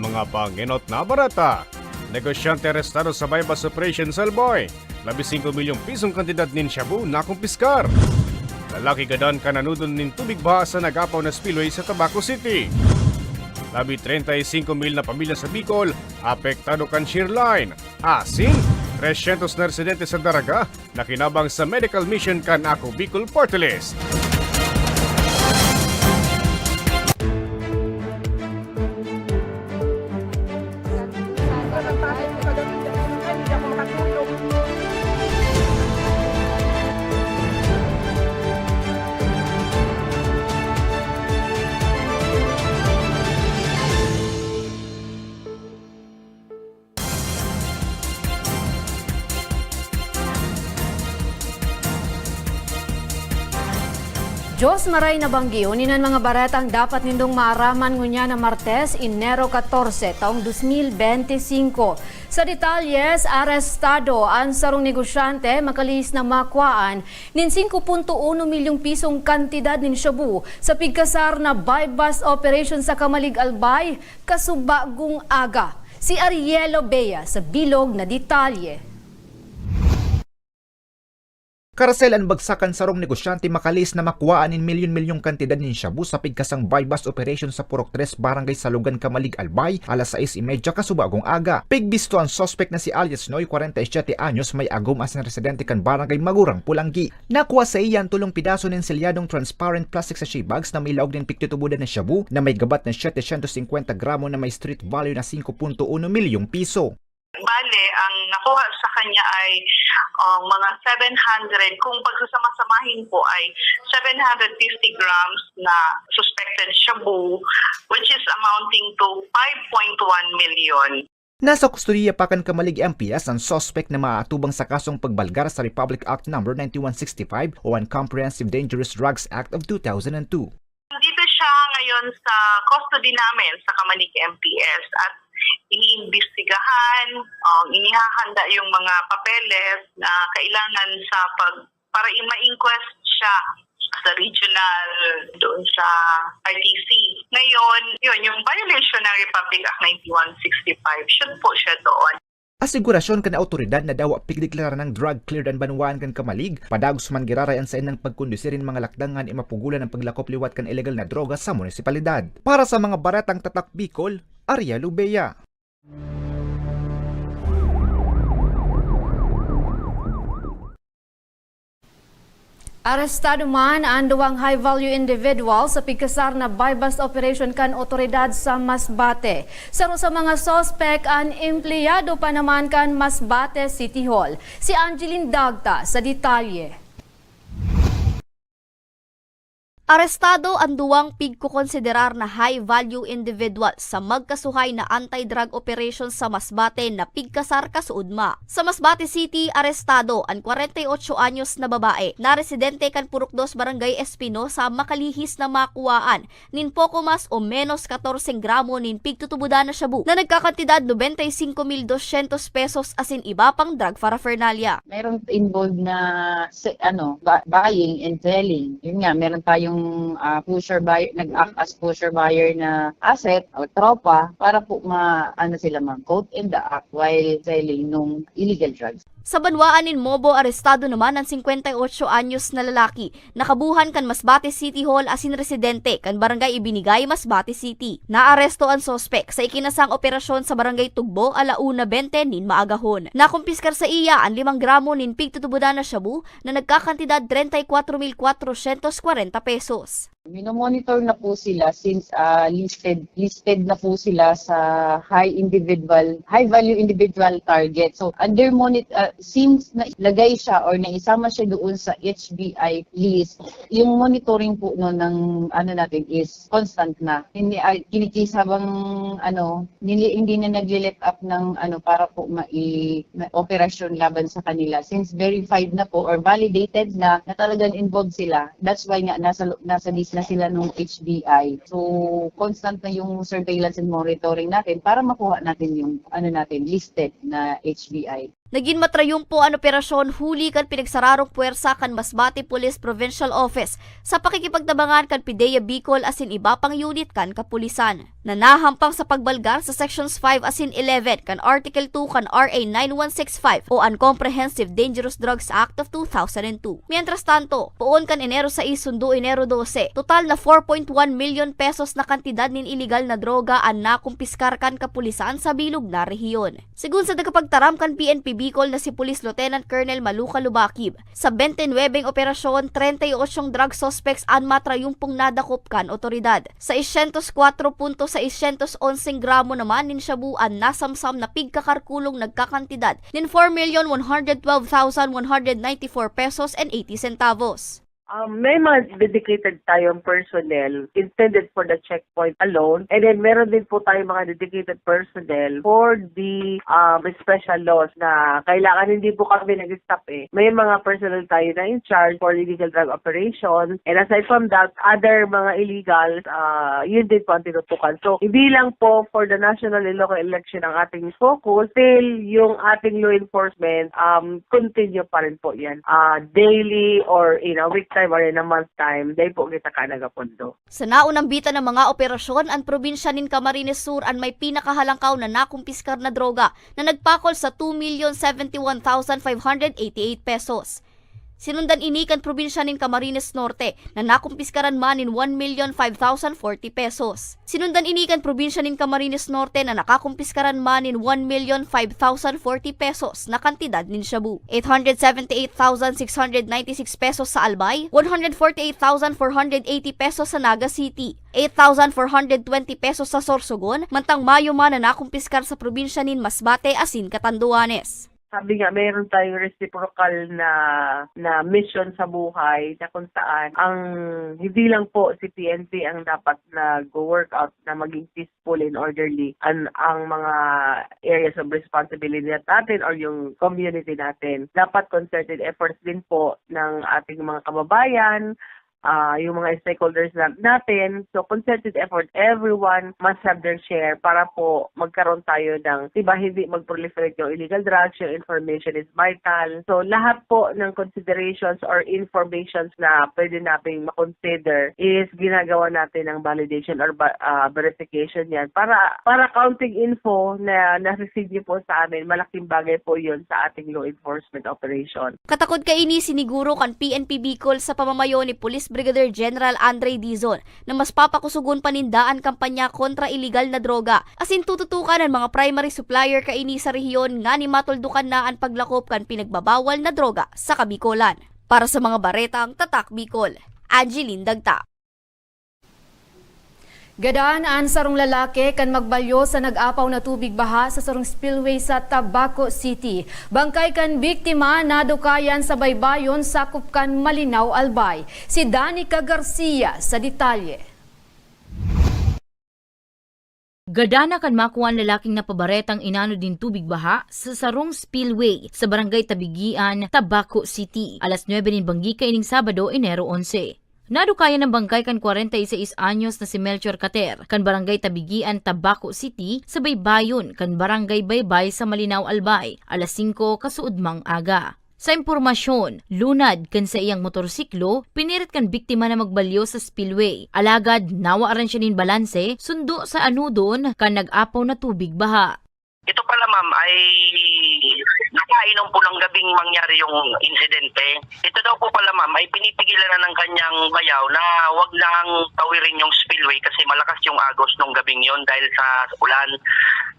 mga panginot na barata. Negosyante arestado sa bypass operation Salboy. 15 milyong pisong kantidad nin Shabu na kumpiskar. Lalaki gadan kananudon nin tubig baha sa nagapaw na spillway sa Tabaco City. Labi 35 mil na pamilya sa Bicol, apektado kan shear line. Asin, 300 na residente sa Daraga, nakinabang sa medical mission kan Ako Bicol Portales. Diyos maray na banggiyo ninan mga baratang dapat nindong maaraman ngunya na Martes, Enero 14, taong 2025. Sa detalyes, arestado ang sarong negosyante makalis na makwaan nin 5.1 milyong pisong kantidad nin shabu sa pigkasar na bypass operation sa Kamalig Albay, kasubagong aga. Si Arielo Bea sa bilog na detalye. Karasel ang bagsakan sarong negosyante makalis na makuhaan in milyon-milyong kantidad ng shabu sa pigkasang bypass operation sa Purok 3 Barangay Salugan Kamalig Albay alas 6.30 kasubagong aga. Pigbisto ang suspect na si alias Noy 47 anyos may agum as na residente kan Barangay Magurang Pulanggi. Nakuha sa iyan tulong pidaso ng selyadong transparent plastic sa bags na may laog ng piktutubudan ng shabu na may gabat ng 750 gramo na may street value na 5.1 milyong piso. Bale, ang nakuha sa kanya ay uh, mga 700, kung pagsasama-samahin po ay 750 grams na suspected shabu, which is amounting to 5.1 million. Nasa kustudiya pa kan kamalig MPS ang suspect na maatubang sa kasong pagbalgar sa Republic Act No. 9165 o Uncomprehensive Dangerous Drugs Act of 2002. Dito siya ngayon sa custody namin sa Kamanik MPS at iniimbestigahan, um, inihahanda yung mga papeles na kailangan sa pag para i-ma-inquest siya sa regional doon sa RTC. Ngayon, yun, yung violation ng Republic Act 9165, should po siya doon. Asigurasyon kan autoridad na daw pigdeklara ng drug cleared ang banwaan kan kamalig, padagos man girarayan sa inang pagkondisirin mga lakdangan imapugulan ang paglakop liwat kan ilegal na droga sa munisipalidad. Para sa mga baratang tatak Bicol, Ariel Ubeya. Arestado man ang duwang high-value individual sa pigkasar na bypass operation kan otoridad sa Masbate. Saro sa mga sospek ang empleyado pa naman kan Masbate City Hall. Si Angeline Dagta sa detalye. Arestado ang duwang pigkukonsiderar na high-value individual sa magkasuhay na anti-drug operation sa Masbate na pigkasar kasuudma. Sa Masbate City, arestado ang 48 anyos na babae na residente kan Purok 2 Barangay Espino sa makalihis na makuwaan nin poko mas o menos 14 gramo nin pigtutubudan na shabu na nagkakantidad 95,200 pesos asin iba pang drug paraphernalia. meron involved na ano buying and selling. Yun nga, meron tayong ah, pusher buyer, nag-act as pusher buyer na asset o tropa para po ma ano sila ma code in the act while selling nung illegal drugs. Sa banwaan nin Mobo, arestado naman ang 58 anyos na lalaki. Nakabuhan kan Masbate City Hall asin residente kan Barangay Ibinigay, Masbate City. Naaresto ang sospek sa ikinasang operasyon sa Barangay Tugbo alauna 20 nin maagahon. Nakumpiskar sa iya ang 5 gramo nin pigtutubudan na shabu na nagkakantidad 34,440 pesos. Minomonitor na po sila since ah, listed listed na po sila sa high individual high value individual target. So under monitor since na lagay siya or naisama siya doon sa HBI list, yung monitoring po no ng ano natin is constant na. Hindi uh, kinikis habang ano hindi, hindi na nagle-let up ng ano para po mai ma- operasyon laban sa kanila since verified na po or validated na na talagang involved sila. That's why nga nasa nasa list na sila nung HBI. So constant na yung surveillance and monitoring natin para makuha natin yung ano natin listed na HBI. Naging matrayumpo ang operasyon huli kan pinagsararong puwersa kan Masbate Police Provincial Office sa pakikipagtabangan kan Pidea Bicol asin iba pang unit kan kapulisan. Nanahampang sa pagbalgar sa Sections 5 asin 11 kan Article 2 kan RA 9165 o Uncomprehensive Dangerous Drugs Act of 2002. Mientras tanto, poon kan Enero 6 sundo Enero 12, total na 4.1 million pesos na kantidad nin iligal na droga ang nakumpiskar kan kapulisan sa bilog na rehiyon. Sigun sa nagapagtaram kan PNP Bicol na si Police Lieutenant Colonel Maluca Lubakib, sa 29 operasyon, 38 drug suspects ang matrayumpong nadakop kan otoridad. Sa 104.611 gramo naman nin shabuan nasamsam na pigkakarkulong nagkakantidad nin 4,112,194 pesos and 80 centavos. Um, may mga dedicated tayong personnel intended for the checkpoint alone. And then meron din po tayong mga dedicated personnel for the um, special laws na kailangan hindi po kami nag-stop eh. May mga personnel tayo na in charge for illegal drug operations. And aside from that, other mga illegals, uh, yun din po ang tinutukan. So, hindi lang po for the national local election ang ating focus, still yung ating law enforcement, um, continue pa rin po yan. Uh, daily or in a week time or in a month time, day po kita ka nagapundo. Sa naunang bita ng mga operasyon, ang probinsya nin Camarines Sur ang may pinakahalangkaw na nakumpiskar na droga na nagpakol sa 2,071,588 pesos. Sinundan ini kan probinsya nin Camarines Norte na nakumpiskaran man nin 1,005,040 pesos. Sinundan ini kan probinsya nin Camarines Norte na nakakumpiskaran man nin 1,005,040 pesos na kantidad nin shabu. 878,696 pesos sa Albay, 148,480 pesos sa Naga City, 8,420 pesos sa Sorsogon, mantang Mayo man na nakumpiskar sa probinsya nin Masbate asin Catanduanes. Sabi nga, mayroon tayong reciprocal na na mission sa buhay na kung saan ang hindi lang po si PNP ang dapat nag-workout na maging peaceful and orderly ang, ang mga areas of responsibility natin or yung community natin. Dapat concerted efforts din po ng ating mga kababayan, ah yung mga stakeholders na, natin. So, concerted effort, everyone must have their share para po magkaroon tayo ng, diba, hindi mag-proliferate yung illegal drugs, yung information is vital. So, lahat po ng considerations or informations na pwede nating makonsider is ginagawa natin ng validation or ba- ah, verification yan para para counting info na na-receive niyo po sa amin, malaking bagay po yun sa ating law enforcement operation. Katakod ka ini siniguro kan PNP Bicol sa pamamayo ni Police Brigadier General Andre Dizon na mas papakusugon panindaan kampanya kontra iligal na droga asin tututukan ang mga primary supplier ka ini sa rehiyon nga ni matuldukan na ang paglakop kan pinagbabawal na droga sa Kabikolan. Para sa mga baretang Tatak Bicol, Angeline Dagta. Gadaan ang sarong lalaki kan magbalyo sa nag-apaw na tubig baha sa sarong spillway sa Tabaco City. Bangkay kan biktima na dukayan sa baybayon sakop kan Malinaw Albay. Si Danica Garcia sa detalye. Gadana kan makuha ang lalaking napabaretang inano din tubig baha sa Sarong Spillway sa barangay Tabigian, Tabaco City. Alas 9 din banggi kaining Sabado, Enero 11. Nadukaya ng bangkay kan 46 anyos na si Melchor Cater kan barangay Tabigian, Tabaco City sa Baybayon kan barangay Baybay sa Malinaw Albay alas 5 kasuudmang aga. Sa impormasyon, lunad kan sa iyang motorsiklo, pinirit kan biktima na magbalyo sa spillway. Alagad, nawa rin siya nin balanse, sundo sa anudon kan nag-apaw na tubig baha. Ito pala ma'am ay nakainom po ng gabing mangyari yung insidente. Ito daw po pala ma'am ay pinipigilan na ng kanyang bayaw na wag nang tawirin yung spillway kasi malakas yung agos nung gabing yon dahil sa ulan.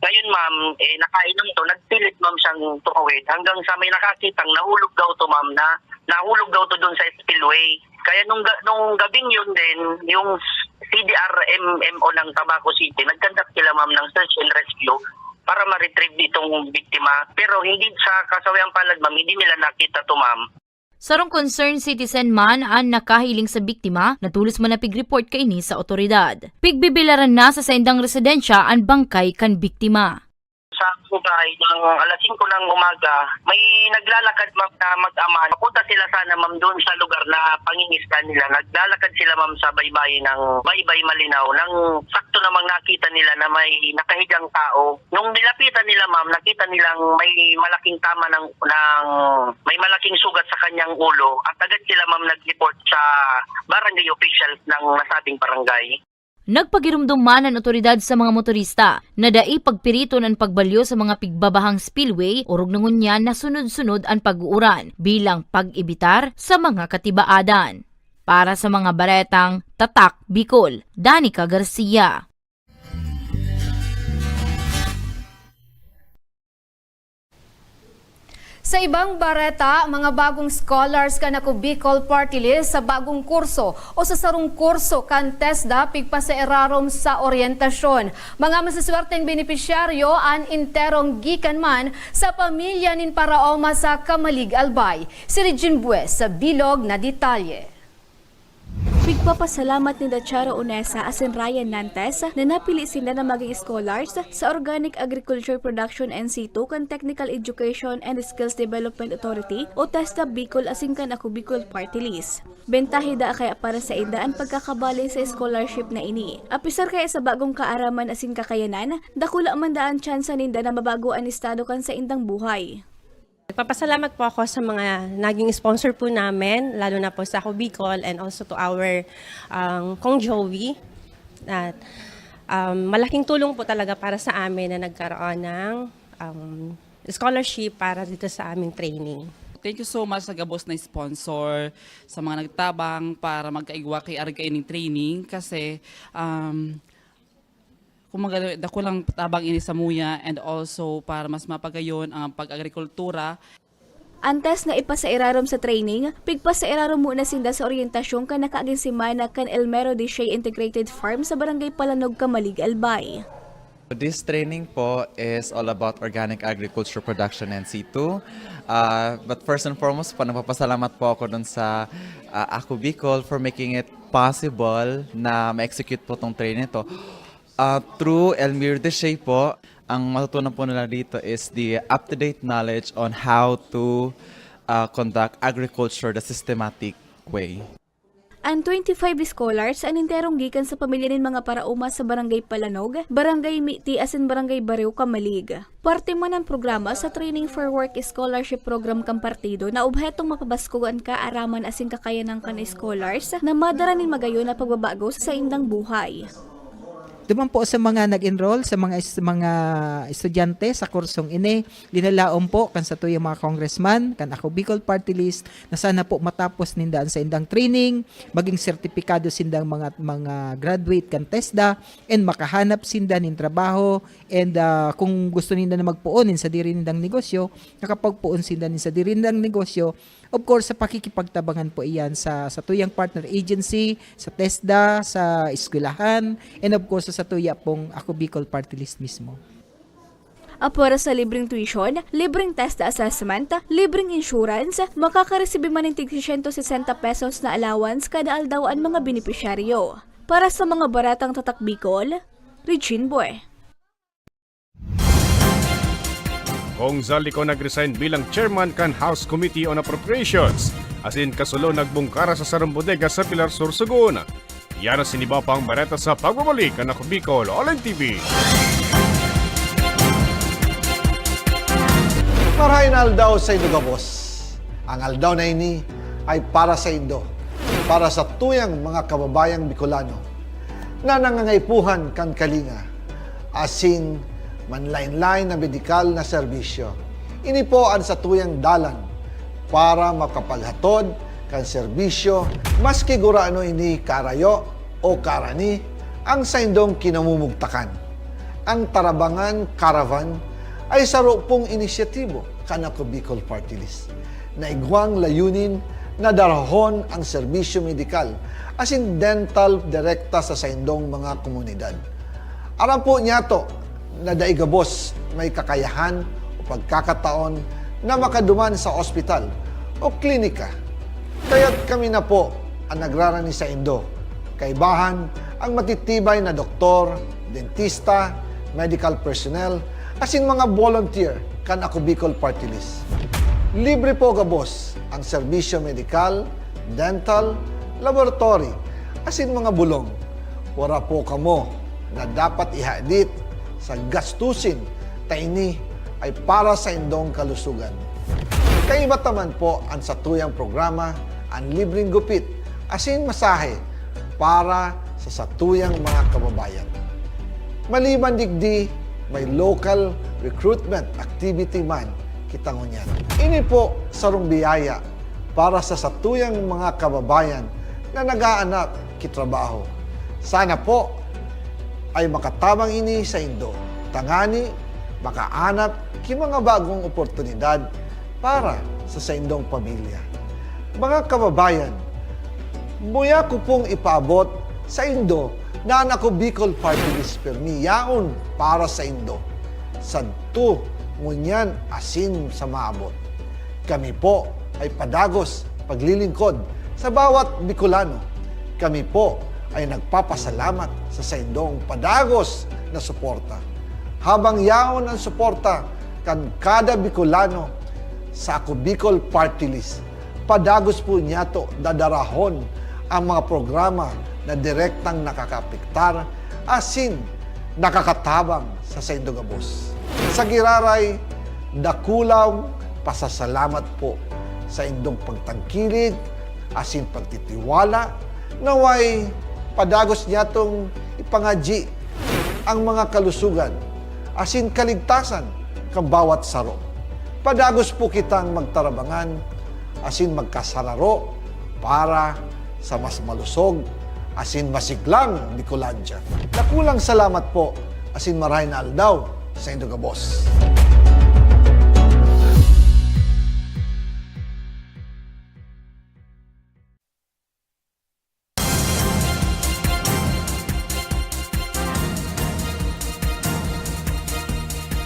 Ngayon ma'am, eh, nakainom to, nagpilit ma'am siyang tumawid hanggang sa may nakakitang nahulog daw to ma'am na nahulog daw to doon sa spillway. Kaya nung, nung gabing yun din, yung CDR-MMO ng Tabaco City, nagkandak sila ma'am ng search and rescue para ma-retrieve itong biktima. Pero hindi sa kasawayang palad, ma'am, hindi nila nakita to, ma'am. Sarong concerned citizen man ang nakahiling sa biktima, natulos man na pig-report kaini sa otoridad. Pigbibilaran na sa sendang residensya ang bangkay kan biktima. Sa bahay ng alas 5 ng umaga, may naglalakad ma'am na mag-ama. Papunta sila sana ma'am doon sa lugar na pangingisda nila. Naglalakad sila ma'am sa baybay ng baybay malinaw. Nang sakto namang nakita nila na may nakahigang tao. Nung nilapitan nila ma'am, nakita nilang may malaking tama ng, ng may malaking sugat sa kanyang ulo. At agad sila ma'am nag-report sa barangay officials ng nasabing barangay. Nagpagirumduman ang otoridad sa mga motorista na dai pagpirito ng pagbalyo sa mga pigbabahang spillway o rugnangon na sunod-sunod ang pag-uuran bilang pag-ibitar sa mga katibaadan. Para sa mga baretang Tatak Bicol, Danica Garcia. Sa ibang bareta, mga bagong scholars ka na ko Bicol Party List sa bagong kurso o sa sarong kurso kan TESDA pigpa sa erarom sa orientasyon. Mga masaswerteng benepisyaryo an interong gikan man sa pamilya nin Paraoma sa Kamalig Albay. Si Regine Bues sa bilog na detalye. Pigpapasalamat ni Dachara Unesa asin Ryan Nantes na napili sila na maging scholars sa Organic Agriculture Production NC2 kan Technical Education and Skills Development Authority o TESDA Bicol asin kan ako Bicol Party List. Bentahe da kaya para sa ida ang pagkakabali sa scholarship na ini. Apisar kaya sa bagong kaaraman asin kakayanan, dakula man daan tsansa ninda na mabago ang estado kan sa indang buhay. Nagpapasalamat po ako sa mga naging sponsor po namin, lalo na po sa ako Bicol and also to our um, Kong Joey. At um, malaking tulong po talaga para sa amin na nagkaroon ng um, scholarship para dito sa aming training. Thank you so much sa gabos na sponsor, sa mga nagtabang para magkaigwa kay Argaining Training kasi um, kung mag- dako lang tabang ini sa muya and also para mas mapagayon ang pag-agrikultura Antes na ipa sa irarom sa training, pigpa sa irarom muna sinda sa orientasyon ka nakaagin simana kan Elmero de Shea Integrated Farm sa Barangay Palanog, Kamalig, Albay. This training po is all about organic agriculture production and C2. Uh, but first and foremost po, napapasalamat po ako dun sa uh, Ako Bicol for making it possible na ma-execute po tong training to. Uh, through Elmir Deshay po, ang matutunan po nila dito is the up-to-date knowledge on how to uh, conduct agriculture the systematic way. Ang 25 scholars ang interong gikan sa pamilya nin mga parauma sa Barangay Palanog, Barangay Miti asin Barangay Barew, Kamalig. Parte man ang programa sa Training for Work Scholarship Program kang partido na obhetong mapabaskugan ka araman asin kakayanan kan scholars na madara nin magayon na pagbabago sa indang buhay. Duman po sa mga nag-enroll, sa mga mga estudyante sa kursong ini, linalaom po kan sa tuyong mga congressman, kan ako Bicol Party List, na sana po matapos nindaan sa indang training, maging sertipikado sindang mga mga graduate kan TESDA, and makahanap sinda nin trabaho, and ah, kung gusto ninda na magpuonin sa diri nindang negosyo, nakapagpuon sinda nin sa diri nindang negosyo, Of course, sa pakikipagtabangan po iyan sa, sa tuyang partner agency, sa TESDA, sa eskwelahan, and of course sa tuya pong Ako Bicol Party List mismo. Apara sa libreng tuition, libreng test assessment, libreng insurance, makakaresibi man ng tig 160 pesos na allowance kada aldaw ang mga benepisyaryo. Para sa mga baratang tatak Bicol, Regine Boy. Kung Zaldico nag-resign bilang chairman kan House Committee on Appropriations, as in kasulo nagbungkara sa sarang bodega sa Pilar Sur, Sugun. Yan ang siniba pang bareta sa pagbabalik ako Bicol Online TV. Marahin aldaw sa Indo Gabos. Ang aldaw na ini ay para sa Indo, para sa tuyang mga kababayang Bicolano na nangangaipuhan kan kalinga, asin manlain-lain na medikal na serbisyo. Ini po ang sa tuyang dalan para makapaghatod kan serbisyo maski gurano ini karayo o karani ang sa indong kinamumugtakan. Ang Tarabangan Caravan ay saro pong inisyatibo kanako Bicol Party List na igwang layunin na darahon ang serbisyo medikal as in dental direkta sa saindong mga komunidad. Aram po niya to na daigabos may kakayahan o pagkakataon na makaduman sa ospital o klinika. Kaya't kami na po ang nagrarani sa Indo. Kaibahan ang matitibay na doktor, dentista, medical personnel, asin mga volunteer kan ako Bicol Party List. Libre po gabos ang serbisyo medikal, dental, laboratory, asin mga bulong. Wala po kamo na dapat ihadit sa gastusin taini ay para sa indong kalusugan. Kaiba taman po ang satuyang programa ang libreng gupit asin masahe para sa satuyang mga kababayan. Maliban digdi, may local recruitment activity man kita ngunyan. Ini po sarong biyaya para sa satuyang mga kababayan na nag-aanap kitrabaho. Sana po ay makatabang ini sa Indo. Tangani, makaanap ki mga bagong oportunidad para sa sa indong pamilya. Mga kababayan, Muya ko pong ipaabot sa Indo na anak ko Bicol Party List Permi yaon para sa Indo. Sadto ngunyan asin sa maabot. Kami po ay padagos paglilingkod sa bawat Bicolano. Kami po ay nagpapasalamat sa saindong padagos na suporta. Habang yaon ang suporta kan kada Bicolano sa ako Bicol Party List, padagos po niya to dadarahon ang mga programa na direktang nakakapiktar asin nakakatabang sa Saindogabos. Sa Giraray, dakulaw pasasalamat po sa indong pagtangkilig asin pagtitiwala naway padagos niya tong ipangaji ang mga kalusugan asin kaligtasan kang bawat saro. Padagos po kitang magtarabangan asin magkasararo para sa mas malusog, asin masiglang Bicolandia. Nakulang salamat po, asin maray na aldaw sa Indogabos.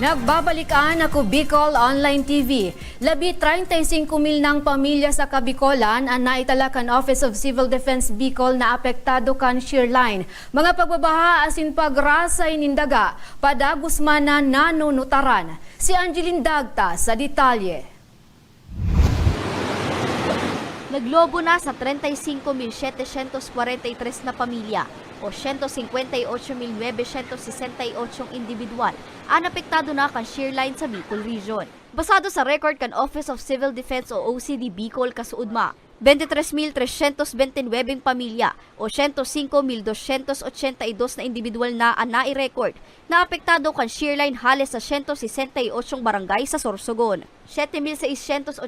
Nagbabalikan ako Bicol Online TV. Labi 35 mil ng pamilya sa Kabicolan ang naitalakan Office of Civil Defense Bicol na apektado kan shear line. Mga pagbabaha asin pagrasay nindaga, padagos man na nanunutaran. Si Angeline Dagta sa detalye. Naglobo na sa 35,743 na pamilya o 158,968 individual ang apektado na kan shear line sa Bicol Region. Basado sa record kan Office of Civil Defense o OCD Bicol kasuudma, 23,329 pamilya o 105,282 na individual na ang nai-record na apektado kan shear line halos sa 168 barangay sa Sorsogon. 7,685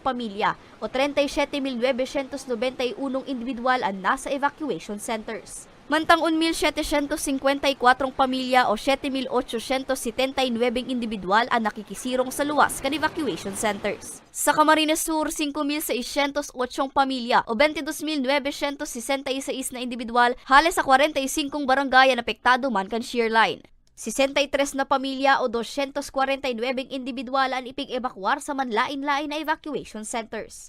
pamilya o 37,991 individual ang nasa evacuation centers. Mantang 1,754 pamilya o 7,879 individual ang nakikisirong sa luwas kan evacuation centers. Sa Camarines Sur, 5,608 pamilya o 22,966 na individual halos sa 45 barangay ang apektado man kan shear line. 63 na pamilya o 249 individual ang ipig-evakuar sa manlain-lain na evacuation centers.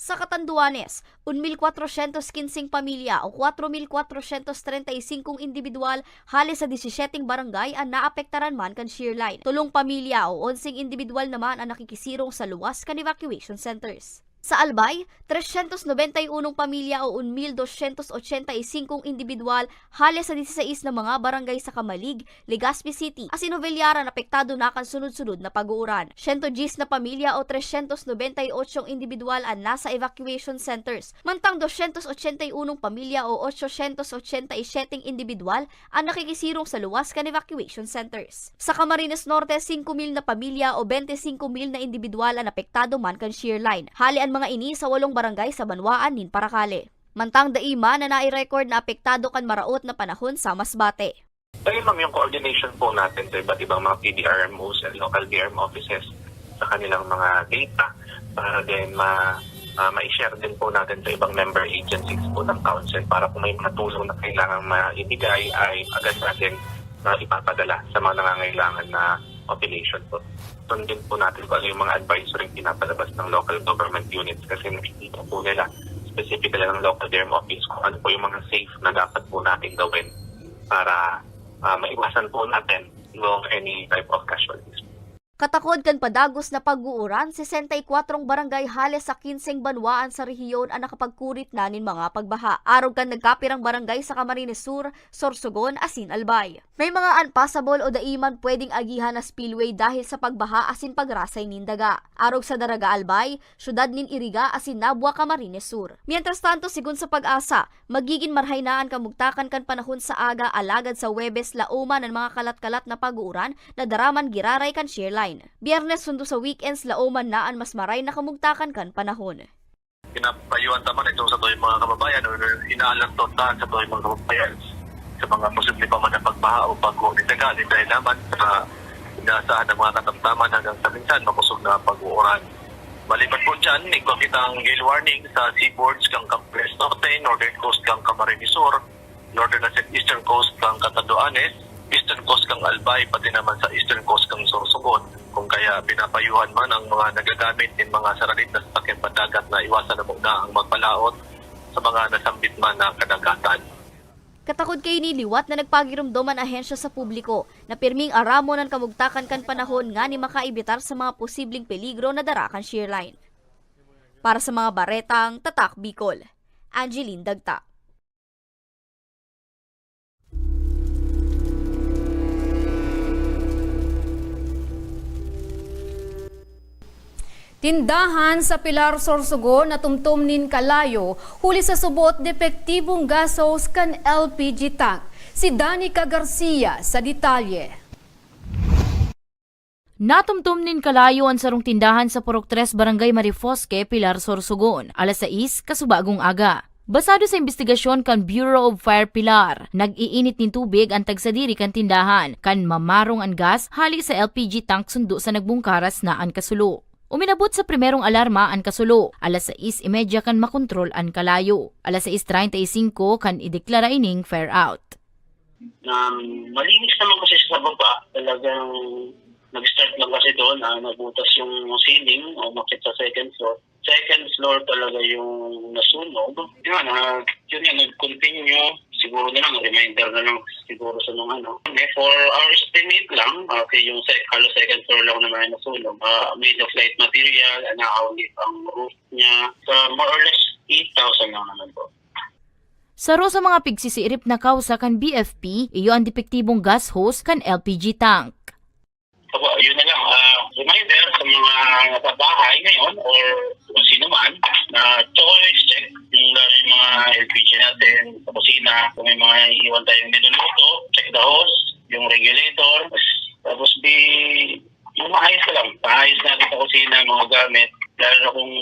Sa Katanduanes, 1,415 pamilya o 4,435 individual halos sa 17 barangay ang naapektaran man kan shear line. Tulong pamilya o 11 individual naman ang nakikisirong sa luwas kan evacuation centers. Sa Albay, 391 pamilya o 1,285 individual halos sa 16 na mga barangay sa Kamalig, Legazpi City, asin Novellara apektado na kan sunod-sunod na pag-uuran. 110 na pamilya o 398 individual ang nasa evacuation centers, mantang 281 pamilya o 887 individual ang nakikisirong sa luwas kan evacuation centers. Sa Camarines Norte, 5,000 na pamilya o 25,000 na individual ang apektado man kan shear line. Hali ang mga ini sa walong barangay sa Banwaan, nin Paracale. Mantang daima na nai-record na apektado kan maraot na panahon sa Masbate. Ayun ma'am yung coordination po natin sa iba't ibang mga PDRMOs and local DRM offices sa kanilang mga data para din ma uh, ma-share din po natin sa ibang member agencies po ng council para kung may mga tulong na kailangan maibigay ay agad natin na ipapadala sa mga nangangailangan na population po. Sundin po natin kung ano yung mga advisory pinapalabas ng local government units kasi nakikita po nila specifically ng local DRM office kung ano po yung mga safe na dapat po natin gawin para uh, maiwasan po natin ng any type of casualties. Katakod kan padagos na pag-uuran, 64 barangay hales sa 15 banwaan sa rehiyon ang nakapagkurit na nin mga pagbaha. Arog kan nagkapirang barangay sa Camarines Sur, Sorsogon, Asin Albay. May mga unpassable o daiman pwedeng agihan na spillway dahil sa pagbaha asin pagrasay nin daga. Arog sa Daraga Albay, syudad nin Iriga asin Nabua, Camarines Sur. Mientras tanto, sigun sa pag-asa, magiging marhaynaan kamugtakan kan panahon sa aga alagad sa Webes lauma ng mga kalat-kalat na pag-uuran na daraman giraray kan shearline. Biyernes sundo sa weekends lauman naan mas maray na kamugtakan kan panahon. Pinapayuan naman ito sa tuwing mga kababayan o inaalantotan sa tuwing mga kababayan sa mga posible pa man na pagbaha o pag-uwi tagali dahil naman sa inaasahan ng mga katamtaman hanggang sa minsan makusog na pag-uuran. Maliban po dyan, nagpakita ang gale warning sa seaboards kang Campres Norte, Northern Coast kang Camarines Sur, Northern at Eastern Coast kang Catanduanes, Eastern Coast kang Albay, pati naman sa Eastern. Pinapayuhan man ang mga nagagamit ng mga saralit na sasakyan padagat na iwasan na muna ang magpalaot sa mga nasambit man na kadagatan. Katakod kay ni liwat na nagpagirumdoman ahensya sa publiko na pirming aramo ng kamugtakan kan panahon nga ni makaibitar sa mga posibleng peligro na darakan shearline. Para sa mga baretang Tatak Bicol, Angeline Dagta. Tindahan sa Pilar Sorsogon na tumtum nin kalayo, huli sa subot depektibong gasos kan LPG tank. Si Danica Garcia sa detalye. Natumtum nin kalayo ang sarong tindahan sa Purok 3 Barangay Marifosque, Pilar, Sorsogon, alas 6 kasubagong aga. Basado sa investigasyon kan Bureau of Fire Pilar, nag-iinit nin tubig ang tagsadiri kan tindahan, kan mamarong ang gas hali sa LPG tank sundo sa nagbungkaras na ang kasulo. Uminabot sa primerong alarma ang kasulo, alas 6.30 kan makontrol ang kalayo. Alas 6.35 kan ideklara ining fair out. Um, malinis naman kasi sa baba. Talagang nag-start lang kasi doon, ah, nabutas yung ceiling o makit sa second floor. Second floor talaga yung nasunog. Yun, ah, yun yan, nag-continue. Siguro na lang, reminder na lang siguro sa mga ano. Eh, for our estimate lang, okay, yung sec halos second floor lang naman yung nasunog. Ah, made of light material, nakaulit ang roof niya. So, more or less 8,000 lang naman po. Saro sa mga pigsisiirip na kausa kan BFP, iyo ang depektibong gas hose kan LPG tank. Opo, yun na lang. ah, reminder sa mga napabahay ngayon or kung sino man na choice check yung, mga LPG natin sa kusina. Kung may mga iwan tayong niluluto, check the hose, yung regulator. Tapos di, yung maayos ka lang. Paayos natin sa kusina, mga gamit. Lalo na kung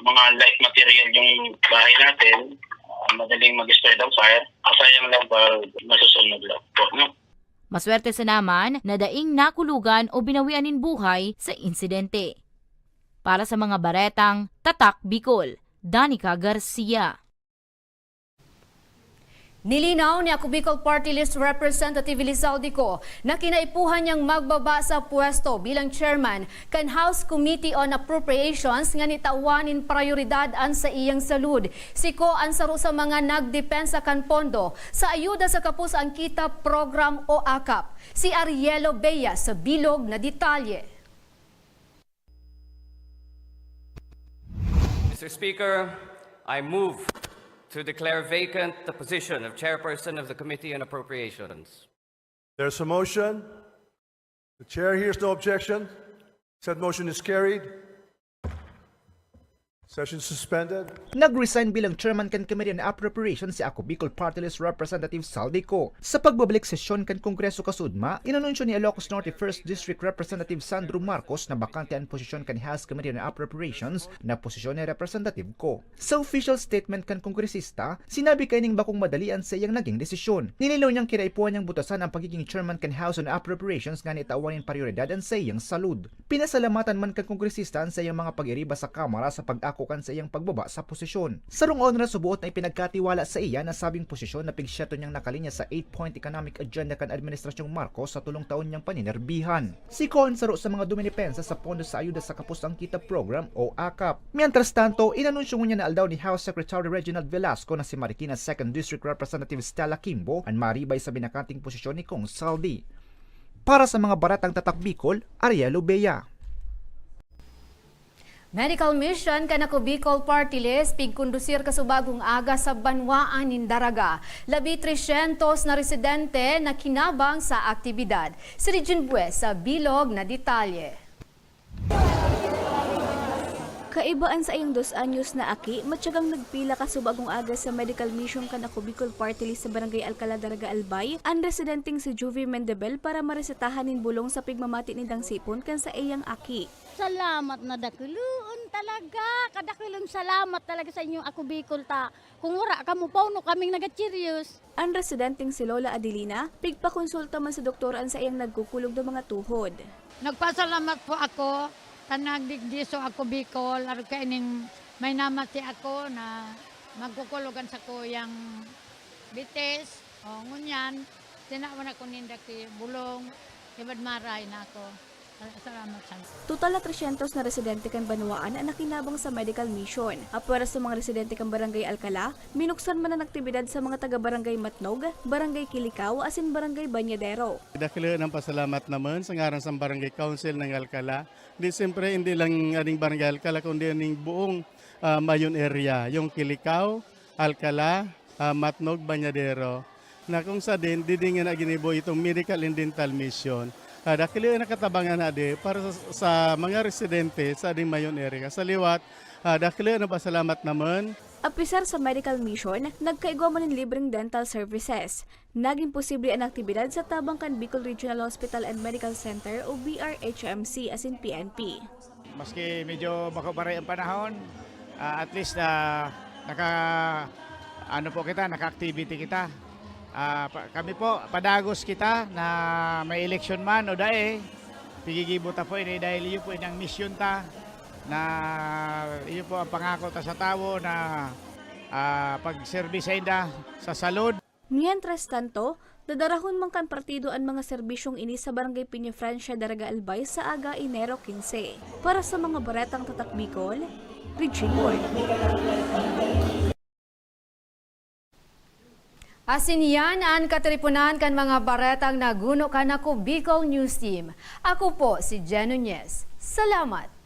mga light material yung bahay natin, ah, madaling mag-spread ang fire. Sayang lang pag masusunod lang. Po, no? Maswerte sa naman na daing nakulugan o binawianin buhay sa insidente. Para sa mga baretang, Tatak Bicol, Danica Garcia. Nilinaw ni Ako Bicol Party List Representative Elizaldico na kinaipuhan niyang magbaba sa pwesto bilang chairman kan House Committee on Appropriations nga nitawanin prioridad an sa iyang salud. Siko ang saro sa mga nagdepensa kan pondo sa ayuda sa kapus ang kita program o AKAP. Si Arielo Bea sa bilog na detalye. Mr. Speaker, I move to declare vacant the position of Chairperson of the Committee on Appropriations. There's a motion. The chair hears no objection. Said motion is carried. Session suspended. Nag-resign bilang chairman kan Committee on Appropriations si Ako Bicol Party List Representative Saldico. Sa pagbabalik sesyon kan Kongreso kasudma, inanunsyo ni Ilocos Norte 1st District Representative Sandro Marcos na bakante ang posisyon kan House Committee on Appropriations na posisyon ni Representative ko. Sa official statement kan kongresista, sinabi kay ning bakong madalian sa iyang naging desisyon. Nililaw niyang kinaipuan niyang butasan ang pagiging chairman kan House on Appropriations nga nitawanin prioridad ang sa iyang salud. Pinasalamatan man kan kongresista sa iyang mga pag-iriba sa Kamara sa pag-ako kan sa iyang pagbaba sa posisyon. Sarong honor subuot na ipinagkatiwala sa iya na sabing posisyon na pigsyato niyang nakalinya sa 8-point economic agenda kan Administrasyong Marcos sa tulong taon niyang paninerbihan. Si Cohen saro sa mga duminipensa sa Pondo sa Ayuda sa Kapos ang Kita Program o AKAP. Mientras tanto, inanunsyo niya na aldaw ni House Secretary Reginald Velasco na si Marikina 2nd District Representative Stella Kimbo ang maribay sa binakanting posisyon ni Kong Saldi. Para sa mga baratang tatak Bicol, Ariel Obeya. Medical mission kanako Bicol Party List pigkondusir kasubagong aga sa banwaan nin Daraga. Labi 300 na residente na kinabang sa aktibidad. Si Regine Bues sa bilog na detalye. Kaibaan sa iyong dos anyos na aki, matyagang nagpila ka subagong aga sa medical mission kan ako Bicol Party List sa Barangay Alcala Daraga Albay, ang residenteng si Juvie Mendebel para maresetahan nin bulong sa pigmamati ni Dang Sipon kan sa iyang aki. Salamat na dakiluon talaga. Kadakilong salamat talaga sa inyong ako Bicol ta. Kung wala ka mo pauno kaming nagachiryos. Ang residenteng si Lola Adelina, pigpakonsulta man sa doktoran sa iyang nagkukulog ng mga tuhod. Nagpasalamat po ako tanang digdiso ako Bicol. Aron kaining may namati ako na magkukulogan sa kuyang bites o ngunyan tinawan ako ninda ki bulong. Ibad maray na ako salamat sa Total na 300 na residente kan Banwaan ang nakinabang sa medical mission. Apwera sa mga residente kan Barangay Alcala, minuksan man ang aktibidad sa mga taga-barangay Matnog, Barangay Kilikaw, asin Barangay Banyadero. Dakilo ng pasalamat naman sa ngaran sa Barangay Council ng Alcala. Di siyempre hindi lang aning Barangay Alcala kundi aning buong ah, Mayon area, yung Kilikaw, Alcala, ah, Matnog, Banyadero. Na kung sa din, didingan na ginibo itong medical and dental mission. Uh, dakilo na katabangan na di para sa, sa mga residente sa ating Mayon area. Sa liwat, uh, dakilo na pasalamat naman Apisar sa medical mission, nagkaigwa man ng libreng dental services. Naging posible ang aktibidad sa Tabangkan Bicol Regional Hospital and Medical Center o BRHMC as in PNP. maski medyo makubaray ang panahon, ah, at least na naka ano po kita, naka-activity kita. Pa- kami po padagos kita na may election man o dae. Pigigibo ta po ini dahil iyo po inang mission ta na iyo po ang pangako ta sa tawo na ah, pag-service sa inda sa salud. Mientras tanto, dadarahon man kan partido ang mga serbisyong ini sa Barangay Piña Francia, Daraga Albay sa aga Enero 15. Para sa mga baretang tatak Bicol, Regine Ward. Asin yan ang katripunan kan mga baretang naguno kanako Bicol News Team. Ako po si Jen Nunez. Salamat!